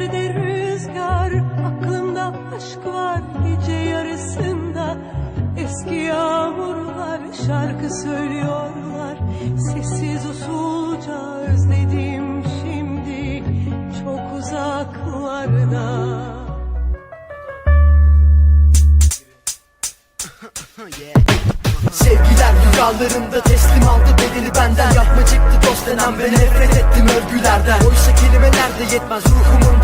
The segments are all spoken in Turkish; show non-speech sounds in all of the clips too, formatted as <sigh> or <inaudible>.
yerde rüzgar Aklımda aşk var gece yarısında. Eski yağmurlar şarkı söylüyorlar. Sessiz usulca özledim şimdi Çok uzaklarda. <laughs> Sevgiler rüyalarımda teslim aldı bedeli benden. Yapma çıktı dost denen ve nefret ettim övgülerden. Oysa kelimeler de yetmez. Ruhumun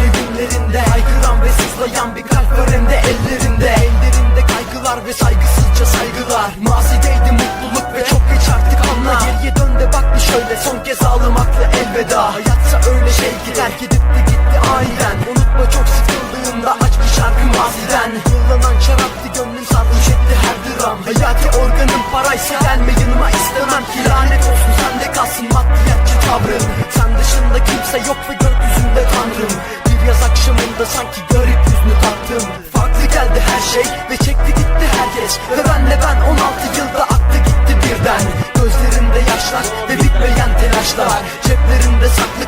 derinlerinde Haykıran ve sızlayan bir kalp var hem de ellerinde. Ellerinde kaygılar ve saygısızca saygılar. Mazideydi mutluluk ve çok geç artık anla Geriye dön de bak bir şöyle son kez ağlamakla elveda. Hayatsa öyle şey ki terk de gitti aniden. Unutma çok sıkıldığında aç bir şarkı maziden. Kullanan şaraptı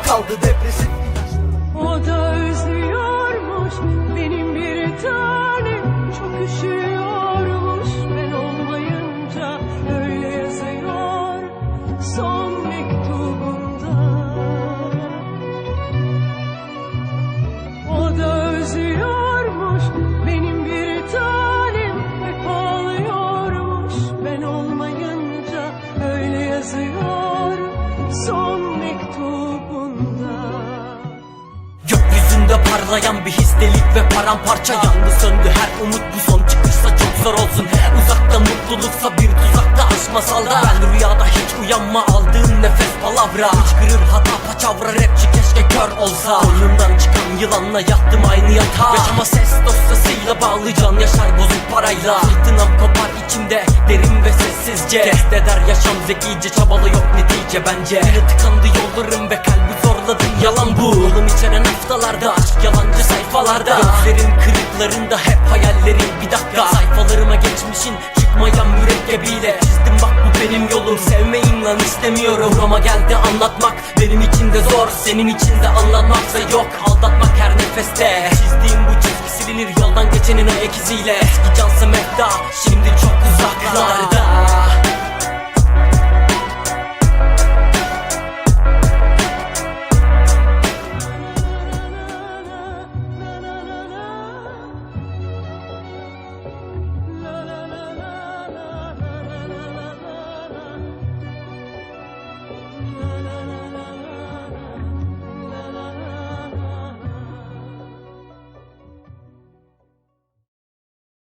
kaldı depresif parlayan bir his delik ve paramparça. Yandı söndü her umut. Bu son çıkışsa çok zor olsun. Uzakta mutluluksa bir tuzakta aşk masalda Ben rüyada hiç uyanma aldığım nefes palavra. Hıçkırır hata paçavra rapçi keşke kör olsa. Koynumdan çıkan yılanla yattım aynı yatağa. Yaşama ses dosyasıyla bağlı can yaşar bozuk parayla. Fırtınam kopar içimde derin ve sessizce. Test eder yaşam zekice çabalı yok netice bence. Yine tıkandı yollarım ve kalbi zorladın yalan bu. Yolum içeren haftalarda aşk yalancı sayfalarda. Gözlerin kırıklarında hep hayallerin bir dakika. Sayfalarıma geçmişin çıkmayan mürekkebiyle benim yolum. Sevmeyin lan istemiyorum. Burama geldi anlatmak benim için de zor. Senin için de anlatmaksa yok. Aldatmak her nefeste. Çizdiğim bu çizgi silinir yoldan geçenin ayak iziyle Eski cansı mefta şimdi çok uzaklarda